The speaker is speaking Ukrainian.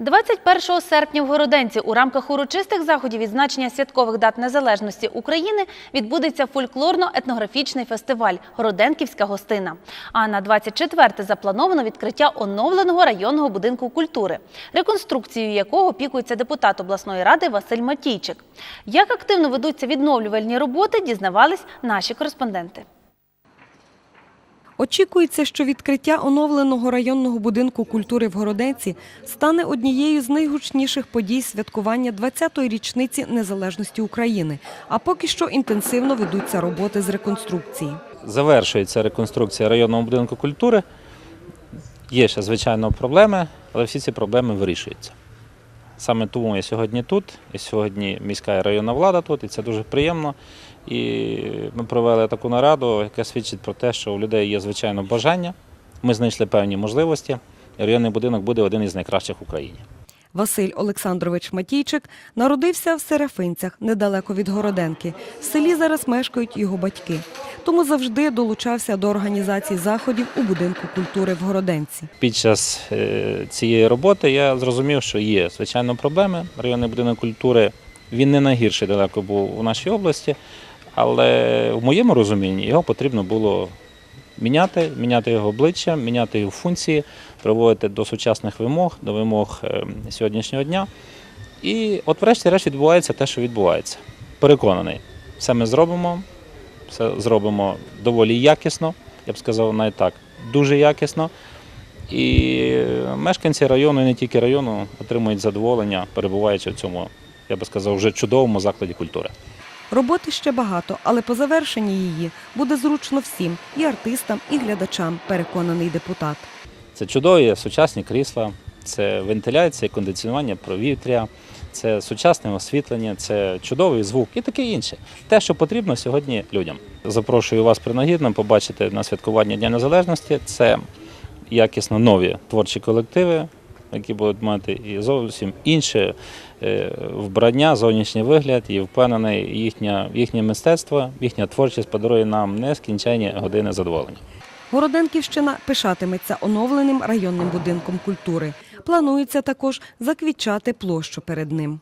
21 серпня в Городенці у рамках урочистих заходів відзначення святкових дат незалежності України відбудеться фольклорно-етнографічний фестиваль Городенківська гостина. А на 24 заплановано відкриття оновленого районного будинку культури, реконструкцією якого пікується депутат обласної ради Василь Матійчик. Як активно ведуться відновлювальні роботи, дізнавались наші кореспонденти. Очікується, що відкриття оновленого районного будинку культури в Городенці стане однією з найгучніших подій святкування 20-ї річниці незалежності України. А поки що інтенсивно ведуться роботи з реконструкції. Завершується реконструкція районного будинку культури. Є ще, звичайно, проблеми, але всі ці проблеми вирішуються. Саме тому я сьогодні тут, і сьогодні міська і районна влада тут, і це дуже приємно. І ми провели таку нараду, яка свідчить про те, що у людей є звичайно бажання. Ми знайшли певні можливості, і районний будинок буде один із найкращих в Україні. Василь Олександрович Матійчик народився в Серафинцях, недалеко від Городенки. В селі зараз мешкають його батьки. Тому завжди долучався до організації заходів у будинку культури в Городенці. Під час е, цієї роботи я зрозумів, що є звичайно проблеми. Районний будинок культури він не найгірший далеко був у нашій області, але в моєму розумінні його потрібно було міняти, міняти його обличчя, міняти його функції, приводити до сучасних вимог, до вимог е, сьогоднішнього дня. І от, врешті-решт, відбувається те, що відбувається. Переконаний, все ми зробимо, все зробимо доволі якісно, я б сказав навіть так, дуже якісно. І мешканці району, і не тільки району, отримують задоволення, перебуваючи в цьому, я би сказав, вже чудовому закладі культури. Роботи ще багато, але по завершенні її буде зручно всім і артистам, і глядачам, переконаний депутат. Це чудові сучасні крісла, це вентиляція, кондиціонування провітря, це сучасне освітлення, це чудовий звук і таке інше. Те, що потрібно сьогодні людям. Запрошую вас принагідно побачити на святкування Дня Незалежності. Це якісно нові творчі колективи, які будуть мати і зовсім інше е, вбрання, зовнішній вигляд, і впевнений, їхнє, їхнє мистецтво, їхня творчість подарує нам нескінченні години задоволення. Городенківщина пишатиметься оновленим районним будинком культури. Планується також заквітчати площу перед ним.